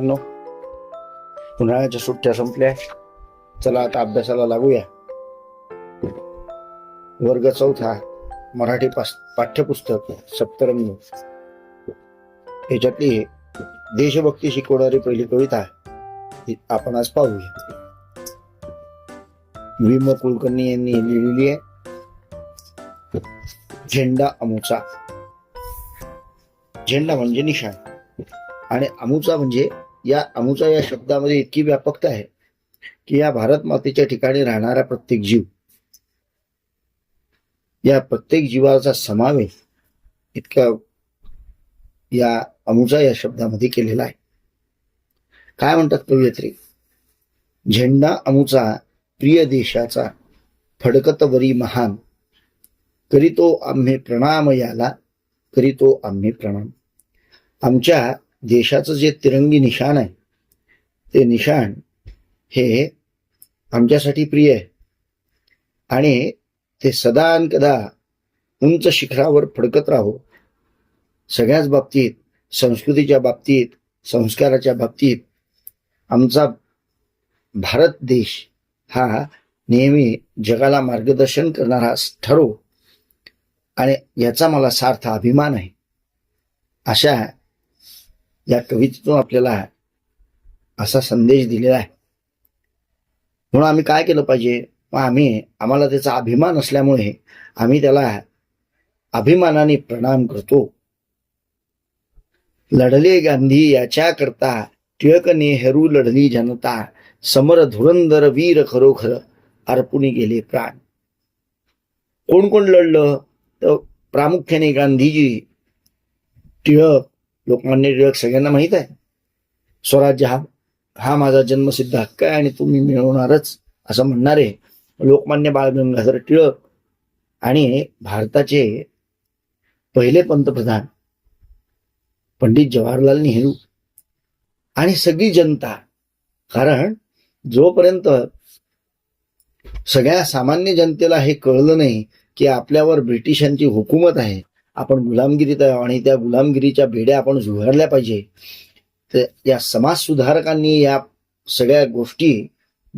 मित्रांनो उन्हाळ्याच्या सुट्ट्या संपल्या. चला आता अभ्यासाला लागूया. वर्ग चौथा मराठी पाठ्यपुस्तक सप्तरंग. याच्यातली देशभक्ती शिकवणारी पहिली कविता आपण आज पाहूया. विम कुलकर्णी यांनी लिहिलेली आहे झेंडा अमुचा. झेंडा म्हणजे निशाण आणि अमुचा म्हणजे या अमुचा या शब्दामध्ये इतकी व्यापकता आहे की या भारत मातेच्या ठिकाणी राहणारा प्रत्येक जीव या प्रत्येक जीवाचा समावेश इतका या अमुचा या शब्दामध्ये केलेला आहे. काय म्हणतात कवयत्री? झेंडा अमुचा प्रिय देशाचा फडकतवरी महान करीतो आम्ही प्रणाम याला करीतो आम्ही प्रणाम. आमच्या देशाचं जे तिरंगी निशाण आहे ते निशाण हे आमच्यासाठी प्रिय आहे. आणि ते सदा आणि कदा उंच शिखरावर फडकत राहो. सगळ्याच बाबतीत संस्कृतीच्या बाबतीत संस्काराच्या बाबतीत आमचा भारत देश हा नेहमी जगाला मार्गदर्शन करणारा ठरो. आणि याचा मला सार्थ अभिमान आहे. अशा या कवितेतून आपल्याला असा संदेश दिलेला आहे. म्हणून आम्ही काय केलं पाहिजे? मग आम्ही आम्हाला त्याचा अभिमान असल्यामुळे आम्ही त्याला अभिमानाने प्रणाम करतो. लढले गांधी याच्या करता टिळक नेहरू लढली जनता समर धुरंदर वीर खरोखर अर्पुनी गेले प्राण. कोण कोण लढलं? तर प्रामुख्याने गांधीजी टिळक लोकमान्य टिळक सगळ्यांना माहीत आहे. स्वराज्य हा हा माझा जन्मसिद्ध हक्क आहे आणि तुम्ही मिळवणारच असं म्हणणारे लोकमान्य बाळ गंगाधर टिळक आणि भारताचे पहिले पंतप्रधान पंडित जवाहरलाल नेहरू आणि सगळी जनता. कारण जोपर्यंत सगळ्या सामान्य जनतेला हे कळलं नाही की आपल्यावर ब्रिटिशांची हुकूमत आहे आपण गुलामगिरीत आहे आणि त्या गुलामगिरीच्या बेड्या आपण झुगारल्या पाहिजे. तर या समाज सुधारकांनी या सगळ्या गोष्टी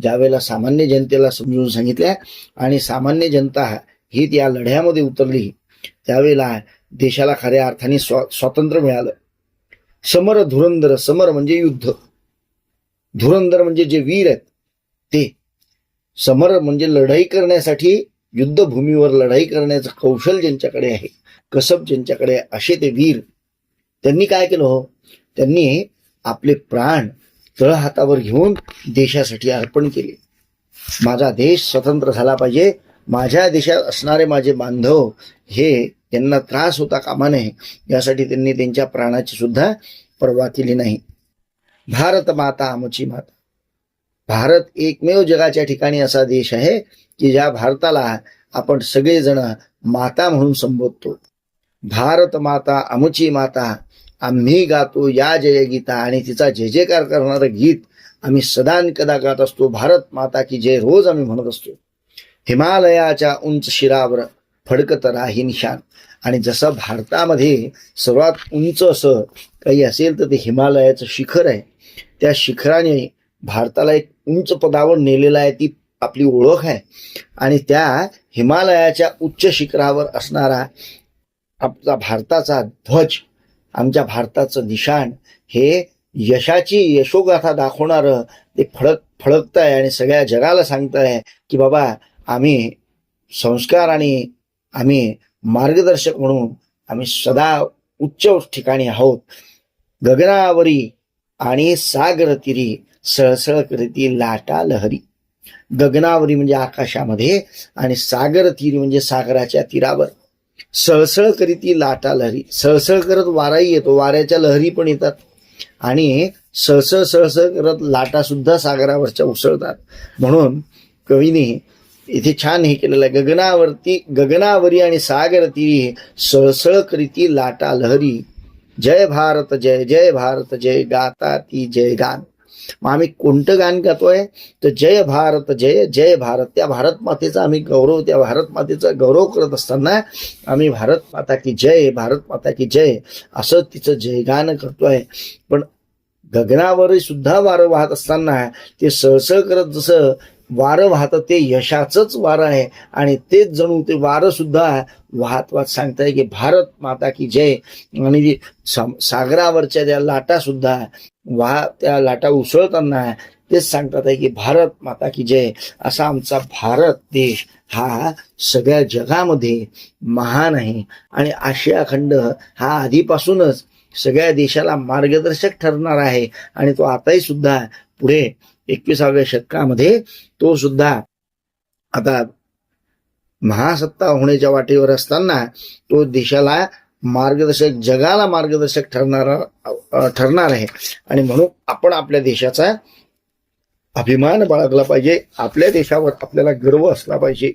ज्यावेळेला सामान्य जनतेला समजून सांगितल्या आणि सामान्य जनता ही त्या लढ्यामध्ये उतरली त्यावेळेला देशाला खऱ्या अर्थाने स्वा स्वातंत्र्य मिळालं. समर धुरंधर समर म्हणजे युद्ध. धुरंधर म्हणजे जे वीर आहेत ते. समर म्हणजे लढाई करण्यासाठी युद्धभूमीवर लढाई करण्याचं कौशल ज्यांच्याकडे आहे कसब ज्यांच्याकडे असे ते वीर त्यांनी काय केलं हो? त्यांनी आपले प्राण तळ हातावर घेऊन देशासाठी अर्पण केले. माझा देश स्वतंत्र झाला पाहिजे. माझ्या देशात असणारे माझे बांधव हे त्यांना त्रास होता कामा नये यासाठी त्यांनी त्यांच्या प्राणाची सुद्धा पर्वा केली नाही. भारत माता आमची माता. भारत एकमेव जगाच्या ठिकाणी असा देश आहे की ज्या भारताला आपण सगळेजण माता म्हणून संबोधतो. भारत माता अमुची माता आम्ही गातो या जय गीता आणि तिचा जय जयकार करणारं गीत आम्ही सदान कदा गात असतो. भारत माता की जय रोज आम्ही म्हणत असतो. हिमालयाच्या उंच शिरावर फडकत राही निशान आणि जसं भारतामध्ये सर्वात उंच असं काही असेल तर ते हिमालयाचं शिखर आहे. त्या शिखराने भारताला एक उंच पदावर नेलेलं आहे ती आपली ओळख आहे. आणि त्या हिमालयाच्या उच्च शिखरावर असणारा आपला भारताचा ध्वज आमच्या भारताचं निशाण हे यशाची यशोगाथा दाखवणारं ते फडक फडकत आहे आणि सगळ्या जगाला सांगत आहे की बाबा आम्ही संस्कार आणि आम्ही मार्गदर्शक म्हणून आम्ही सदा उच्च ठिकाणी आहोत. गगनावरी आणि सागरतिरी सळसळ करती लाटा लहरी. गगनावरी म्हणजे आकाशामध्ये आणि सागर तीर म्हणजे सागराच्या तीरावर. सळसळ करीती लाटा लहरी. सळसळ करत वाराही येतो. वाऱ्याच्या लहरी पण येतात. आणि सळसळ सळसळ करत लाटा सुद्धा सागरावरच्या उसळतात. म्हणून कवीने इथे छान हे केलेलं आहे. गगनावरती गगनावरी आणि सागर तीरी सळसळ करीती लाटा लहरी. जय भारत जय जय भारत जय गाता ती जय गान. मग आम्ही कोणतं गाण गातोय? तर जय भारत जय जय भारत. त्या भारत मातेचा आम्ही गौरव त्या भारत मातेचा गौरव करत असताना आम्ही भारत माता की जय भारत माता की जय असं तिचं जयगान करतोय. पण गगनावर सुद्धा वारं वाहत असताना ते सळसळ करत जसं वारं वाहतं ते यशाचंच वारं आहे. आणि तेच जणू ते वारं सुद्धा वाहत वाहत सांगताय की भारत माता की जय. आणि सागरावरच्या त्या लाटा सुद्धा वाह त्या लाटा उसळताना तेच सांगतात आहे की भारत माता की जय. असा आमचा भारत देश हा सगळ्या जगामध्ये महान आहे. आणि आशिया खंड हा आधीपासूनच सगळ्या देशाला मार्गदर्शक ठरणार आहे. आणि तो आताही सुद्धा पुढे एकविसाव्या शतकामध्ये तो सुद्धा आता महासत्ता होण्याच्या वाटेवर असताना तो देशाला मार्गदर्शक जगाला मार्गदर्शक ठरणारा ठरणार आहे. आणि म्हणून आपण आपल्या देशाचा अभिमान बाळगला पाहिजे. आपल्या देशावर आपल्याला गर्व असला पाहिजे.